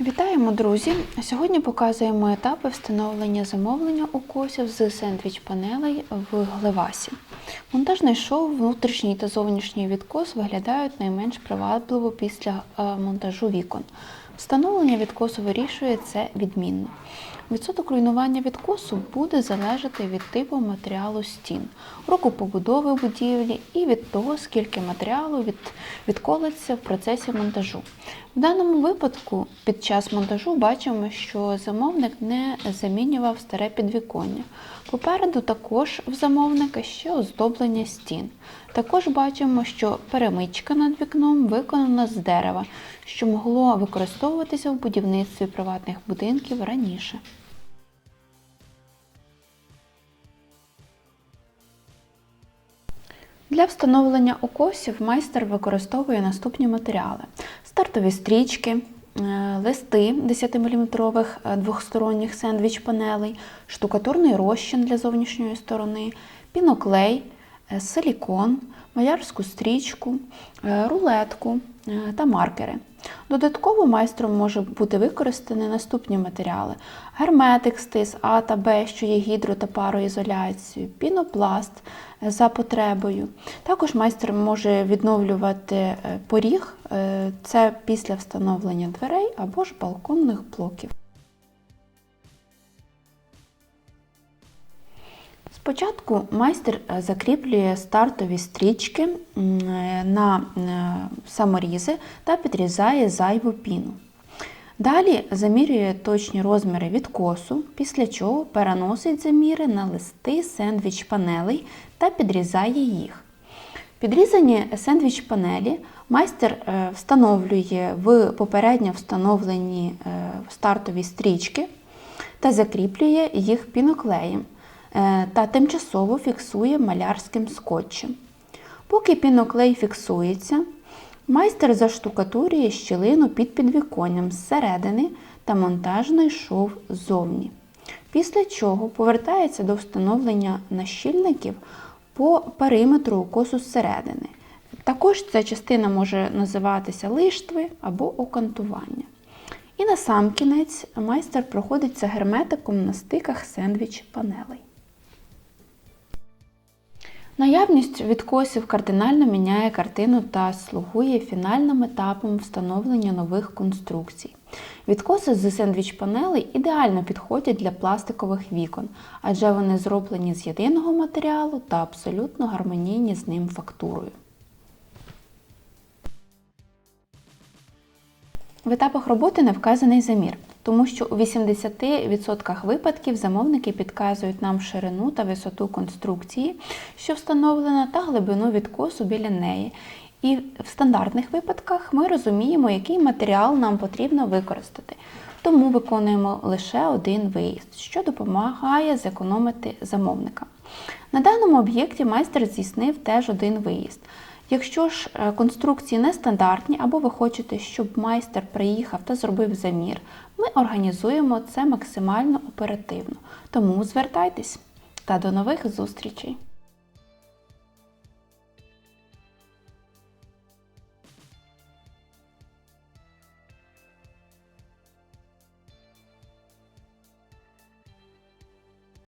Вітаємо, друзі! Сьогодні показуємо етапи встановлення замовлення укосів з сендвіч-панелей в Глевасі. Монтажний шов, внутрішній та зовнішній відкос виглядають найменш привабливо після е, монтажу вікон. Встановлення відкосу вирішує це відмінно. Відсоток руйнування відкосу буде залежати від типу матеріалу стін, року побудови будівлі і від того, скільки матеріалу від, відколиться в процесі монтажу. В даному випадку під час монтажу бачимо, що замовник не замінював старе підвіконня. Попереду також в замовника ще оздоблення стін. Також бачимо, що перемичка над вікном виконана з дерева, що могло використовуватися в будівництві приватних будинків раніше. Для встановлення укосів майстер використовує наступні матеріали: стартові стрічки, е, листи 10-мм двохсторонніх сендвіч-панелей, штукатурний розчин для зовнішньої сторони, піноклей, е, силікон, малярську стрічку, е, рулетку е, та маркери. Додатково майстром може бути використані наступні матеріали: герметик стис А та Б, що є гідро та пароізоляцією, пінопласт е, за потребою. Також майстер може відновлювати е, поріг, е, це після встановлення дверей або ж балконних блоків. Спочатку майстер е, закріплює стартові стрічки е, на е, саморізи та підрізає зайву піну. Далі замірює точні розміри відкосу, після чого переносить заміри на листи сендвіч-панелей та підрізає їх. Підрізані сендвіч-панелі майстер е, встановлює в попередньо встановлені стартові стрічки та закріплює їх піноклеєм та тимчасово фіксує малярським скотчем. Поки піноклей фіксується, майстер заштукатурює щілину під підвіконням зсередини та монтажний шов ззовні. Після чого повертається до встановлення нащільників по периметру укосу зсередини. Також ця частина може називатися лиштви або окантування. І на сам кінець майстер проходиться герметиком на стиках сендвіч-панелей. Наявність відкосів кардинально міняє картину та слугує фінальним етапом встановлення нових конструкцій. Відкоси з сендвіч-панелей ідеально підходять для пластикових вікон, адже вони зроблені з єдиного матеріалу та абсолютно гармонійні з ним фактурою. В етапах роботи не вказаний замір, тому що у 80% випадків замовники підказують нам ширину та висоту конструкції, що встановлена, та глибину відкосу біля неї. І в стандартних випадках ми розуміємо, який матеріал нам потрібно використати. Тому виконуємо лише один виїзд, що допомагає зекономити замовника. На даному об'єкті майстер здійснив теж один виїзд. Якщо ж е, конструкції нестандартні, або ви хочете, щоб майстер приїхав та зробив замір, ми організуємо це максимально оперативно. Тому звертайтесь та до нових зустрічей!